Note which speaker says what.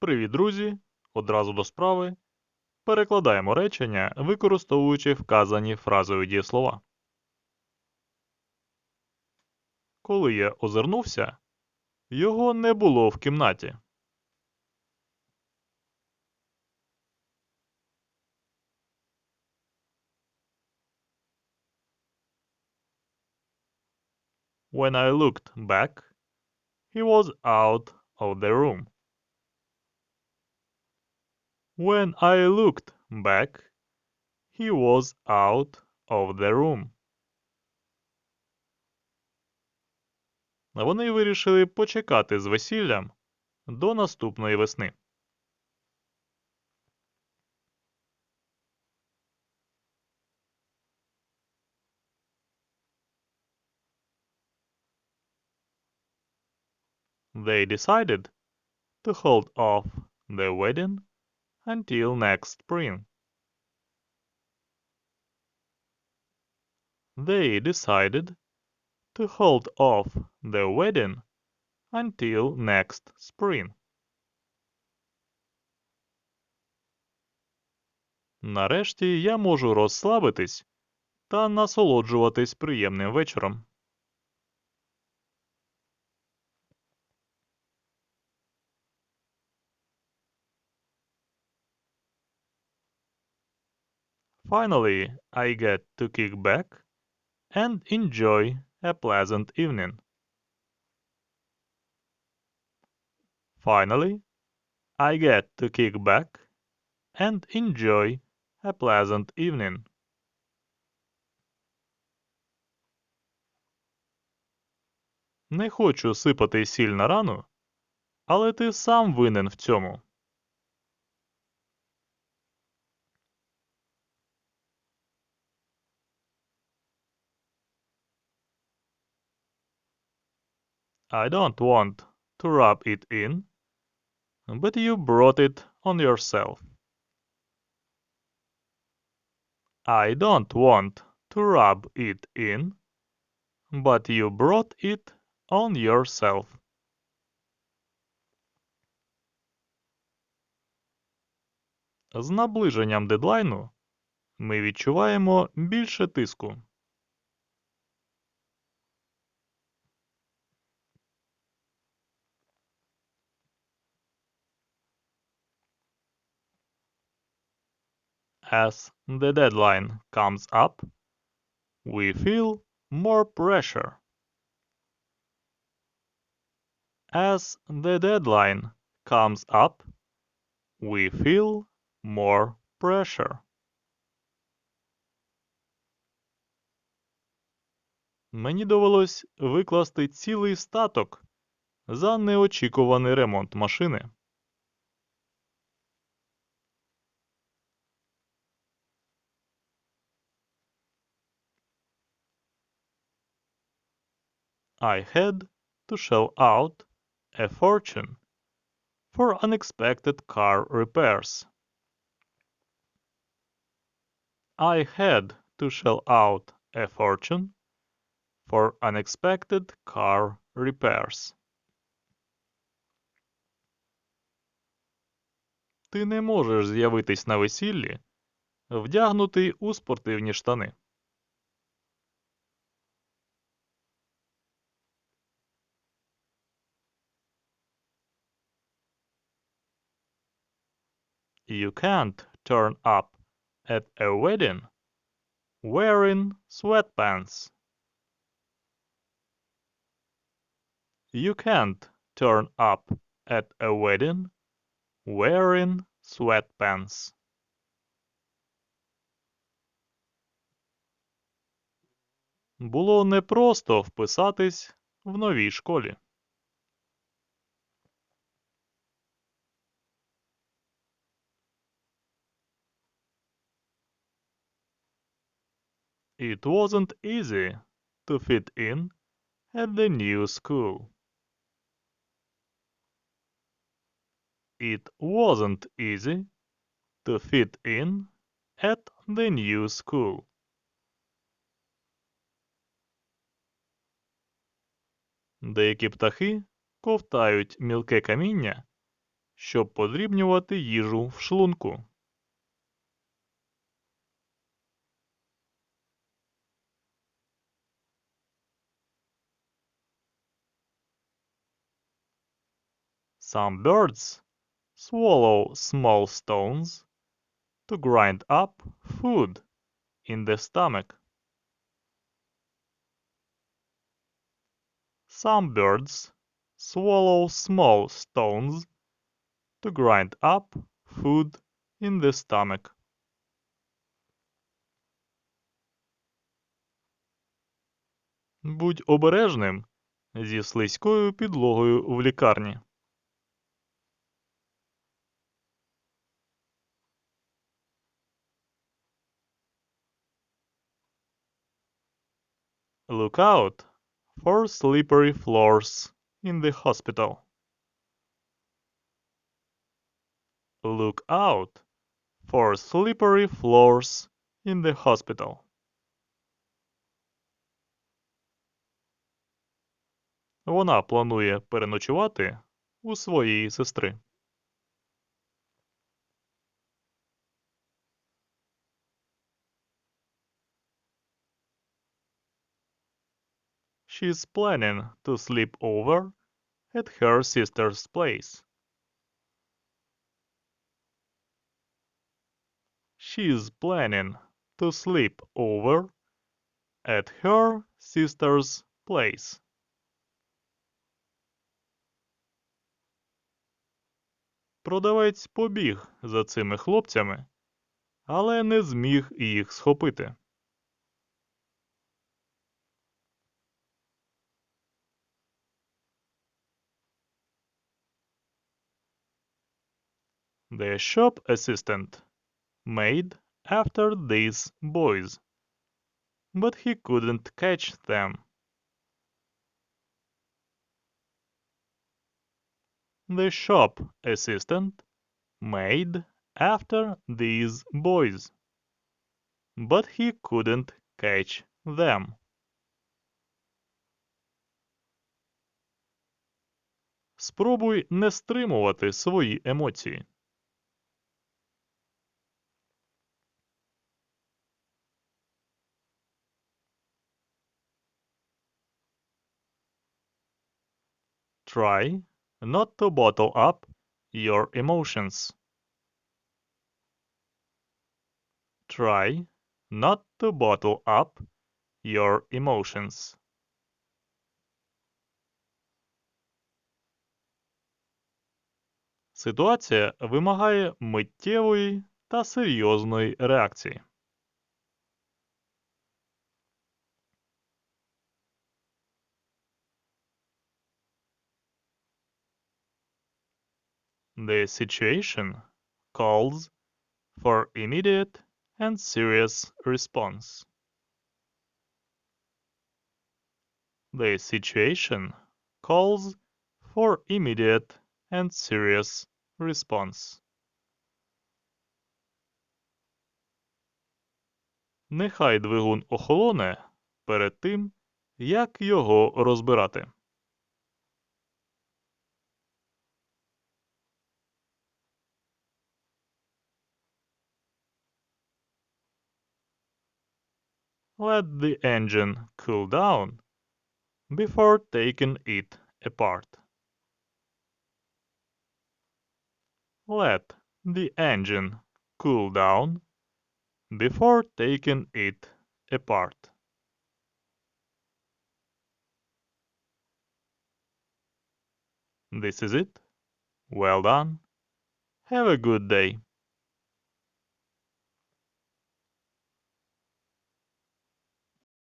Speaker 1: Привіт, друзі! Одразу до справи. Перекладаємо речення, використовуючи вказані фразові дієслова. Коли я озирнувся, його не було в кімнаті. When I looked back, he was out of the room. When I looked back, he was out of the room. Вони вирішили почекати з весіллям до наступної весни. They decided to hold off the wedding until next spring. They decided to hold off the wedding until next spring. Нарешті я можу розслабитись та насолоджуватись приємним вечором. Finally, I get to kick back and enjoy a pleasant evening. Finally, I get to kick back and enjoy a pleasant evening. Не хочу сипати сіль на рану, але ти сам винен в цьому. I don't want to rub it in, but you brought it on yourself. I don't want to rub it in, but you brought it on yourself. З наближенням дедлайну ми відчуваємо більше тиску. As the deadline comes up, we feel more pressure. As the deadline comes up, we feel more pressure. Мені довелось викласти цілий статок за неочікуваний ремонт машини. I had to shell out a fortune for unexpected car repairs. I had to shell out a fortune for unexpected car repairs. Ти не можеш з'явитись на весіллі, вдягнутий у спортивні штани. You can't turn up at a wedding wearing sweatpants. You can't turn up at a wedding wearing sweatpants. Було непросто вписатись в новій школі. It wasn't easy to fit in at the new school. It wasn't easy to fit in at the new school. Деякі птахи ковтають мілке каміння, щоб подрібнювати їжу в шлунку. Some birds swallow small stones to grind up food in the stomach. Some birds swallow small stones to grind up food in the stomach. Будь обережним зі слизькою підлогою в лікарні. Look out for slippery floors in the hospital. Look out for slippery floors in the hospital. Вона планує переночувати у своєї сестри. She's planning to sleep over at her sister's place. She's planning to sleep over at her sister's place. Продавець побіг за цими хлопцями, але не зміг їх схопити. The shop assistant made after these boys, but he couldn't catch them. The shop assistant made after these boys, but he couldn't catch them. Спробуй не стримувати свої емоції. Try not to bottle up your emotions. Try not to bottle up your emotions. Ситуація вимагає миттєвої та серйозної реакції. The situation calls for immediate and serious response. The situation calls for immediate and serious response. Нехай двигун охолоне перед тим, як його розбирати. Let the engine cool down before taking it apart. Let the engine cool down before taking it apart. This is it. Well done. Have a good day.